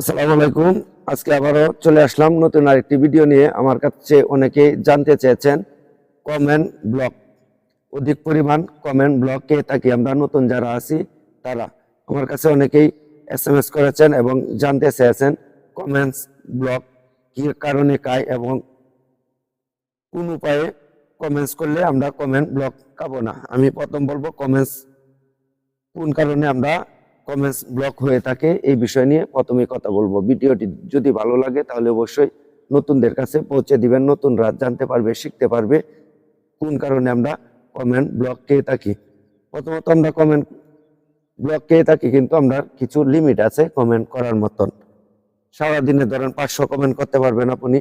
আসসালামু আলাইকুম। আজকে আবারও চলে আসলাম নতুন আরেকটি ভিডিও নিয়ে। আমার কাছে অনেকেই জানতে চেয়েছেন, কমেন্ট ব্লক অধিক পরিমাণ কমেন্ট ব্লকে থাকি আমরা, নতুন যারা আছি তারা। আমার কাছে অনেকেই এস এম এস করেছেন এবং জানতে চেয়েছেন কমেন্টস ব্লক কী কারণে কায় এবং কোন উপায়ে কমেন্টস করলে আমরা কমেন্ট ব্লক খাব না। আমি প্রথম বলব, কমেন্টস কোন কারণে আমরা কমেন্টস ব্লক হয়ে থাকে এই বিষয় নিয়ে প্রথমে কথা বলব। ভিডিওটি যদি ভালো লাগে তাহলে অবশ্যই নতুনদের কাছে পৌঁছে দিবেন নতুনরা জানতে পারবে, শিখতে পারবে কোন কারণে আমরা কমেন্ট ব্লক খেয়ে থাকি। প্রথমত আমরা কমেন্ট ব্লক খেয়ে থাকি কিন্তু আমরা কিছু লিমিট আছে কমেন্ট করার মতন। সারাদিনে ধরেন পাঁচশো কমেন্ট করতে পারবেন আপনি,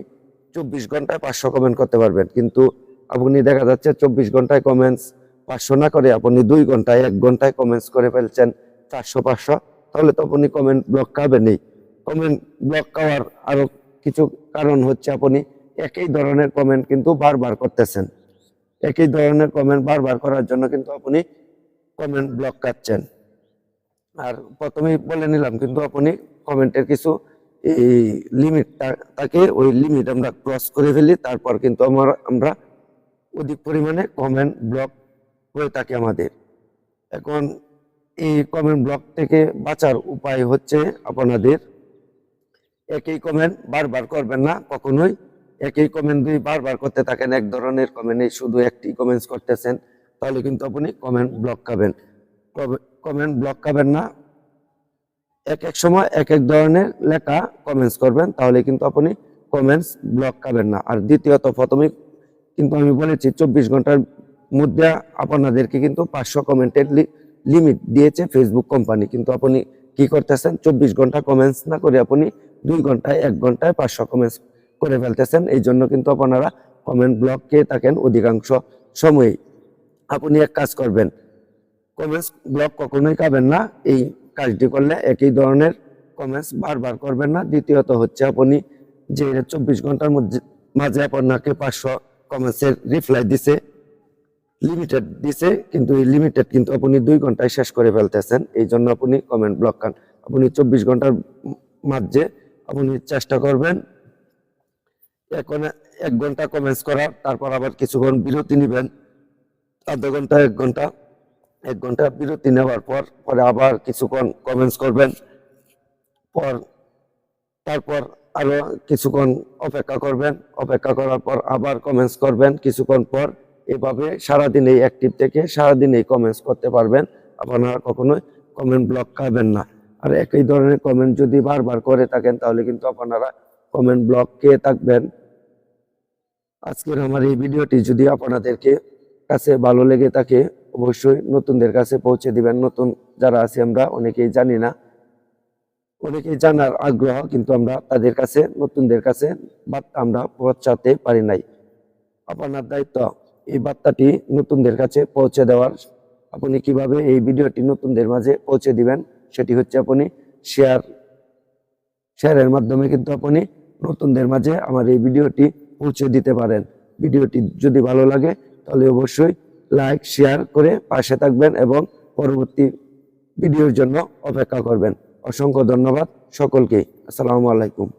চব্বিশ ঘন্টায় পাঁচশো কমেন্ট করতে পারবেন। কিন্তু আপনি দেখা যাচ্ছে চব্বিশ ঘন্টায় কমেন্টস পাঁচশো না করে, আপনি দুই ঘন্টায়, এক ঘন্টায় কমেন্টস করে ফেলছেন। চারশো, পাঁচশো, তাহলে তো আপনি কমেন্ট ব্লক খাবেনই কমেন্ট ব্লক খাওয়ার আরও কিছু কারণ হচ্ছে আপনি একই ধরনের কমেন্ট কিন্তু বারবার করতেছেন। একই ধরনের কমেন্ট বারবার করার জন্য কিন্তু আপনি কমেন্ট ব্লক কাটছেন আর প্রথমেই বলে নিলাম, কিন্তু আপনি কমেন্টের কিছু এই লিমিট তাকে ওই লিমিট আমরা ক্রস করে ফেলি, তারপর কিন্তু আমার, আমরা অধিক পরিমাণে কমেন্ট ব্লক হয়ে থাকে আমাদের। এখন এই কমেন্ট ব্লক থেকে বাঁচার উপায় হচ্ছে আপনাদের। একই কমেন্ট বারবার করবেন না, কখনোই। একই কমেন্ট দুই বারবার করতে থাকেন, এক ধরনের কমেন্টে শুধু একটি কমেন্টস করতেছেন, তাহলে কিন্তু আপনি কমেন্ট ব্লক খাবেন। কমেন্ট ব্লক খাবেন না। এক এক সময় এক এক ধরনের লেখা কমেন্টস করবেন, তাহলে কিন্তু আপনি কমেন্টস ব্লক খাবেন না। আর দ্বিতীয়ত, প্রথমে কিন্তু আমি বলেছি, চব্বিশ ঘণ্টার মধ্যে আপনাদেরকে কিন্তু পাঁচশো কমেন্টের লিমিট দিয়েছে ফেসবুক কোম্পানি কিন্তু আপনি কি করতেছেন? চব্বিশ ঘণ্টা কমেন্টস না করে আপনি দুই ঘন্টায়, এক ঘন্টায় পাঁচশো কমেন্টস করে ফেলতেছেন। এই জন্য কিন্তু আপনারা কমেন্ট ব্লক থাকেন অধিকাংশ সময়ই। আপনি এক কাজ করবেন কমেন্টস ব্লক কখনোই খাবেন না। এই কাজটি করলে একই ধরনের কমেন্টস বারবার করবেন না। দ্বিতীয়ত হচ্ছে আপনি যে চব্বিশ ঘণ্টার মধ্যে, মাঝে আপনাকে পাঁচশো কমেন্টসের রিপ্লাই দিছে। লিমিটেড দিছে, কিন্তু এই লিমিটেড কিন্তু আপনি দুই ঘন্টায় শেষ করে ফেলতেছেন। এই জন্য আপনি কমেন্ট ব্লক খান। আপনি চব্বিশ ঘণ্টার মাঝে আপনি চেষ্টা করবেন এখন এক ঘণ্টা কমেন্টস করার, তারপর আবার কিছুক্ষণ বিরতি নেবেন। আধ ঘণ্টা, এক ঘণ্টা এক ঘণ্টা বিরতি নেওয়ার পর, পরে আবার কিছুক্ষণ কমেন্টস করবেন। পর, তারপর আরও কিছুক্ষণ অপেক্ষা করবেন। অপেক্ষা করার পর আবার কমেন্টস করবেন। কিছুক্ষণ পর এভাবে সারাদিন এই অ্যাক্টিভ থেকে সারাদিন এই কমেন্টস করতে পারবেন। আপনারা কখনোই কমেন্ট ব্লক খাবেন না। আর একই ধরনের কমেন্ট যদি বারবার করে থাকেন, তাহলে কিন্তু আপনারা কমেন্ট ব্লক কে থাকবেন। আজকের আমার এই ভিডিওটি যদি আপনাদেরকে কাছে ভালো লেগে থাকে, অবশ্যই নতুনদের কাছে পৌঁছে দিবেন। নতুন যারা আছে আমরা, অনেকেই জানি না। অনেকেই জানার আগ্রহ, কিন্তু আমরা তাদের কাছে, নতুনদের কাছে বার্তা আমরা পৌঁছাতে পারি নাই। আপনার দায়িত্ব এই বার্তাটি নতুনদের কাছে পৌঁছে দেওয়ার। আপনি কীভাবে এই ভিডিওটি নতুনদের মাঝে পৌঁছে দিবেন, সেটি হচ্ছে আপনি শেয়ার শেয়ারের মাধ্যমে কিন্তু আপনি নতুনদের মাঝে আমার এই ভিডিওটি পৌঁছে দিতে পারেন। ভিডিওটি যদি ভালো লাগে, তাহলে অবশ্যই লাইক শেয়ার করে পাশে থাকবেন এবং পরবর্তী ভিডিওর জন্য অপেক্ষা করবেন। অসংখ্য ধন্যবাদ সকলকে। আসসালামু আলাইকুম।